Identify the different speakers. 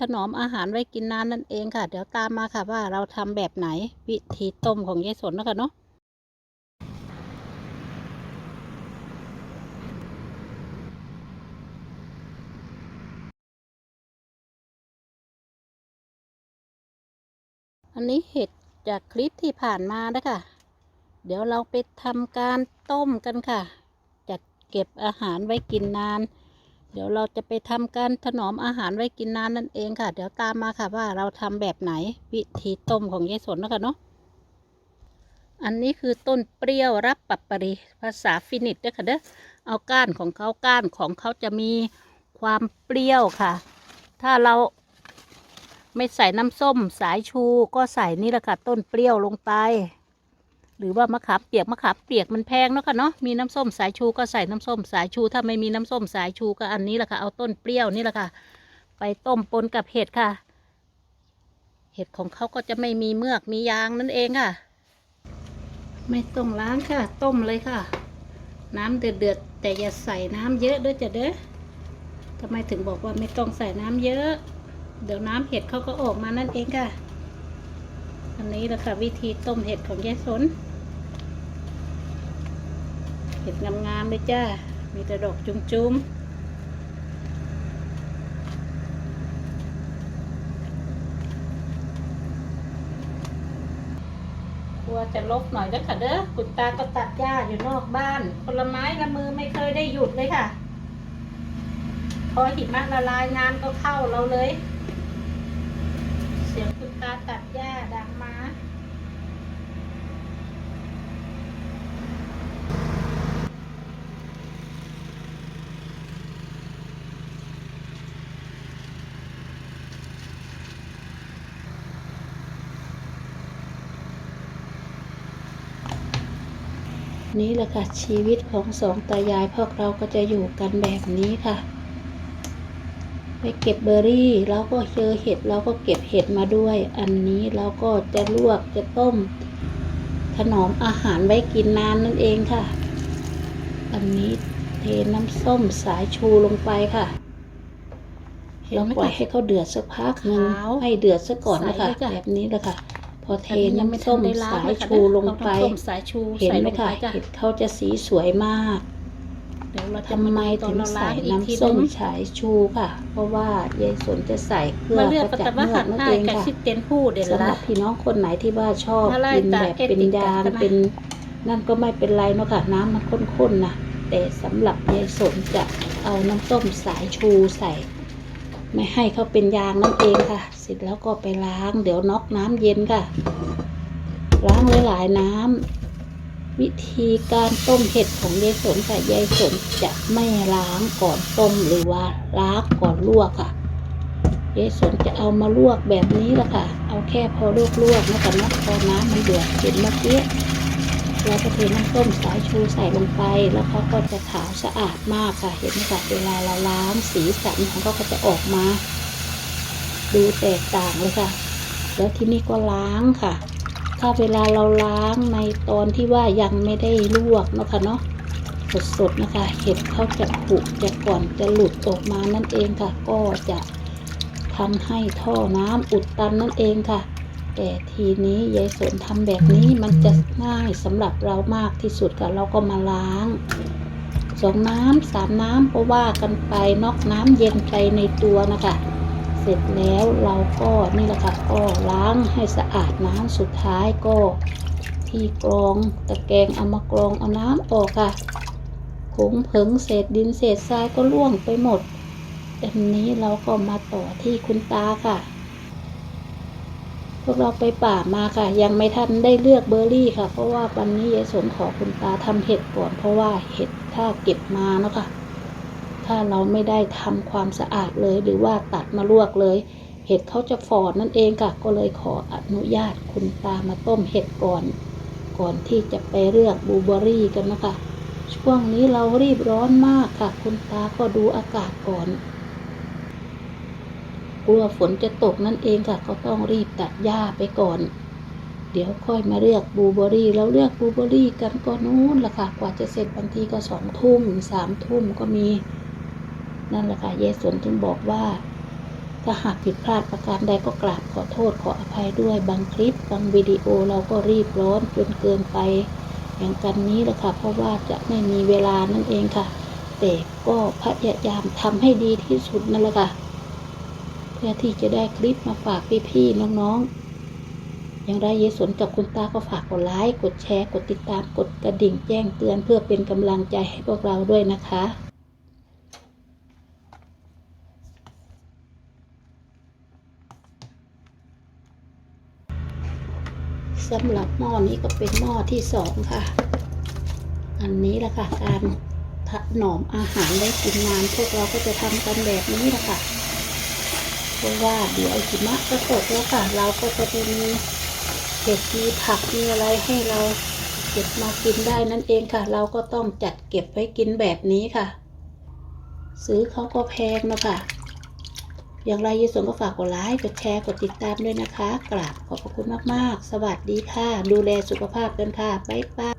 Speaker 1: ถนอมอาหารไว้กินนานนั่นเองค่ะ เดี๋ยวตามมาค่ะว่าเราทำแบบไหนวิธีต้มของยายสนนะคะเนาะอันนี้เห็ดจากคลิปที่ผ่านมานะคะ เดี๋ยวเราไปทำการต้มกันค่ะ จะเก็บอาหารไว้กินนาน เดี๋ยวเราจะไปทำการถนอมอาหารไว้กินนานนั่นเองค่ะ เดี๋ยวตามมาค่ะว่าเราทำแบบไหนวิธีต้มของยายสนนะคะเนาะอันนี้คือต้นเปรี้ยวรับปับปรีภาษาฟินิชด้วยค่ะเด้อเอาก้านของเขาก้านของเขาจะมีความเปรี้ยวค่ะ ถ้าเราไม่ใส่น้ำส้มสายชูก็ใส่นี่แหละค่ะ ต้นเปรี้ยวลงไป หรือว่ามะขามเปียกมะขามเปียกมันแพงเนาะค่ะเนาะมีน้ำส้มสายชูก็ใส่น้ำส้มสายชู ถ้าไม่มีน้ำส้มสายชูก็อันนี้แหละค่ะเอาต้นเปรี้ยวนี่แหละค่ะ ไปต้มปนกับเห็ดค่ะ เห็ดของเขาก็จะไม่มีเมือกมียางนั่นเองค่ะ ไม่ต้องล้างค่ะ ต้มเลยค่ะ น้ำเดือดๆแต่อย่าใส่น้ำเยอะด้วยจ้ะเด้อทำไมถึงบอกว่าไม่ต้องใส่น้ำเยอะ เดี๋ยวน้ำเห็ดเขาก็ออกมานั่นเองค่ะ อันนี้แหละค่ะวิธีต้มเห็ดของยายสน เห็ดงามๆเลยจ้า มีแต่ดอกจุ้มๆกลัวจะลกหน่อยด้อค่ะเด้อคุณตาก็ตัดหญ้าอยู่นอกบ้าน ผลไม้ละมือไม่เคยได้หยุดเลยค่ะ พอหิมะละลายงานก็เข้าเราเลย สียงคุณตาตัดหญ้าดังมานี่แหละค่ะชีวิตของสองตายายพวกเราก็จะอยู่กันแบบนี้ค่ะ ไปเก็บเบอร์รี่เราก็เจอเห็ดเราก็เก็บเห็ดมาด้วย อันนี้เราก็จะลวกจะต้ม ถนอมอาหารไว้กินนานนั่นเองค่ะ อันนี้เทน้ำส้มสายชูลงไปค่ะเราปล่อยให้เขาเดือดสักพักหนึ่ง
Speaker 2: ขาว
Speaker 1: ให้เดือดซะก่อนนะคะ
Speaker 2: ใสเลยจ้ะ
Speaker 1: แบบนี้แหละค่ะ พอเท
Speaker 2: อันนี้ยังไม่
Speaker 1: น้ำ
Speaker 2: ทั
Speaker 1: ส้
Speaker 2: น
Speaker 1: ม
Speaker 2: ได้ล้าง
Speaker 1: สาย
Speaker 2: เลยค่ะ
Speaker 1: ชูลงไป
Speaker 2: เอาน้ำส้มสายชู
Speaker 1: เห็น
Speaker 2: ใส่
Speaker 1: ไหม
Speaker 2: ลง
Speaker 1: คะ
Speaker 2: ไปจ้ะ
Speaker 1: เห็ดเขาจะสีสวยมาก
Speaker 2: เดี๋ยวเราจะ
Speaker 1: ทำไม
Speaker 2: ตอ
Speaker 1: ถึ
Speaker 2: น
Speaker 1: ง
Speaker 2: เราล้า
Speaker 1: ใส่
Speaker 2: งอีกที
Speaker 1: น้ำส้ม
Speaker 2: นึง
Speaker 1: ฉายชูค่ะ เพราะว่ายายสนจะใส่เพื่อ
Speaker 2: มาเลือก
Speaker 1: กระ
Speaker 2: ปัต
Speaker 1: จั
Speaker 2: ต
Speaker 1: ด
Speaker 2: วะ
Speaker 1: เมือ
Speaker 2: หั
Speaker 1: ก
Speaker 2: น
Speaker 1: นั่น
Speaker 2: ให้
Speaker 1: เอง
Speaker 2: กับ
Speaker 1: ค่ะ
Speaker 2: ชิดเต็นผู้เด่น
Speaker 1: สำห
Speaker 2: ละ
Speaker 1: รับพี่น้องคนไหนที่ว่าชอบ
Speaker 2: มาไล่
Speaker 1: กิน
Speaker 2: ตา
Speaker 1: แบบ
Speaker 2: เอ็ด
Speaker 1: เป็น
Speaker 2: ติด
Speaker 1: ยาง
Speaker 2: กันนะ
Speaker 1: เป็นนั่นก็ไม่เป็นไรเนาะค่ะ น้ำมันข้นๆนะแต่สำหรับยายสนจะเอาน้ำส้มสายชูใส่ ไม่ให้เขาเป็นยางนั่นเองค่ะ เสร็จแล้วก็ไปล้าง เดี๋ยวน็อกน้ำเย็นค่ะ ล้างหลายๆน้ำ วิธีการต้มเห็ดของยายสนค่ะยายสนจะไม่ล้างก่อนต้มหรือว่าล้างก่อนลวกค่ะยายสนจะเอามาลวกแบบนี้ละค่ะ เอาแค่พอลวกลวกๆแล้วกันนะพอน้ำมันเดือดเห็นเมื่อกี้เราก็เทน้ำส้มสายชูใส่ลงไป แล้วเขาก็จะขาวสะอาดมากค่ะ เห็นไหมคะเวลาเราล้างสีสันของเขาก็จะออกมา ดูแตกต่างเลยค่ะ แล้วที่นี่ก็ล้างค่ะ ถ้าเวลาเราล้างในตอนที่ว่ายังไม่ได้ลวกเนาะค่ะเนาะสดๆนะคะ เห็ดเขาจะผุจะก่อนจะหลุดออกมานั่นเองค่ะ ก็จะทำให้ท่อน้ำอุดตันนั่นเองค่ะ แต่ทีนี้ยายสนทำแบบนี้มันจะง่ายสำหรับเรามากที่สุดค่ะเราก็มาล้างสองน้ำสามน้ำก็ว่ากันไปนอกน้ำเย็นไปในตัวนะคะ ร็จแล้วเราก็นี่แหละค่ะก็ล้างให้สะอาดน้ำสุดท้ายก็ที่กรองตะแกรงเอามากรองเอาน้ำออกค่ะผงเผงเศษดินเศษทรายก็ล่วงไปหมดอันนี้เราก็มาต่อที่คุณตาค่ะ พวกเราไปป่ามาค่ะ ยังไม่ทันได้เลือกเบอร์รี่ค่ะ เพราะว่าวันนี้ยายสนขอคุณตาทำเห็ดก่อน เพราะว่าเห็ดถ้าเก็บมาเนาะค่ะ ถ้าเราไม่ได้ทำความสะอาดเลย หรือว่าตัดมาลวกเลย เห็ดเขาจะฝอดนั่นเองค่ะ ก็เลยขออนุญาตคุณตามาต้มเห็ดก่อน ก่อนที่จะไปเลือกบูเบอรี่กันนะคะ ช่วงนี้เรารีบร้อนมากค่ะ คุณตาก็ดูอากาศก่อน กลัวฝนจะตกนั่นเองค่ะก็ต้องรีบตัดหญ้าไปก่อนเดี๋ยวค่อยมาเลือกบูเบอรี่แล้วเลือกบูเบอร์รี่กันก็นู้นละค่ะ กว่าจะเสร็จบางทีก็สองทุ่มสามทุ่มก็มี นั่นแหละค่ะเยายสนถึงบอกว่า ถ้าหากผิดพลาดประการใดก็กราบขอโทษขออภัยด้วยบางคลิปบางวิดีโอเราก็รีบร้อนจนเกินไป อย่างกันนี้แหละค่ะเพราะว่าจะไม่มีเวลานั่นเองค่ะ แต่ก็พยายามทำให้ดีที่สุดนั่นแหละค่ะเพื่อที่จะได้คลิปมาฝากพี่ๆน้องๆ อย่างไรเยสนกับคุณตาก็ฝากกดไลค์กดแชร์ กดติดตามกดกระดิ่งแจ้งเตือนเพื่อเป็นกำลังใจให้พวกเราด้วยนะคะ สำหรับหม้อนี้ก็เป็นหม้อที่สองค่ะ อันนี้แหละค่ะ การถนอมอาหารได้กินนานพวกเราก็จะทำกันแบบนี้แหละค่ะ เพราะว่าเดี๋ยวหิมะก็ตกแล้วค่ะ เราก็จะได้มีเห็ดมีผักมีอะไรให้เราเก็บมากินได้นั่นเองค่ะ เราก็ต้องจัดเก็บไว้กินแบบนี้ค่ะ ซื้อเขาก็แพงนะคะ อย่างไรยี่สนก็ฝากกดไลค์ กดแชร์ กดติดตามด้วยนะคะ กราบขอบพระคุณมาก ๆ สวัสดีค่ะ ดูแลสุขภาพกันค่ะ บ๊ายบาย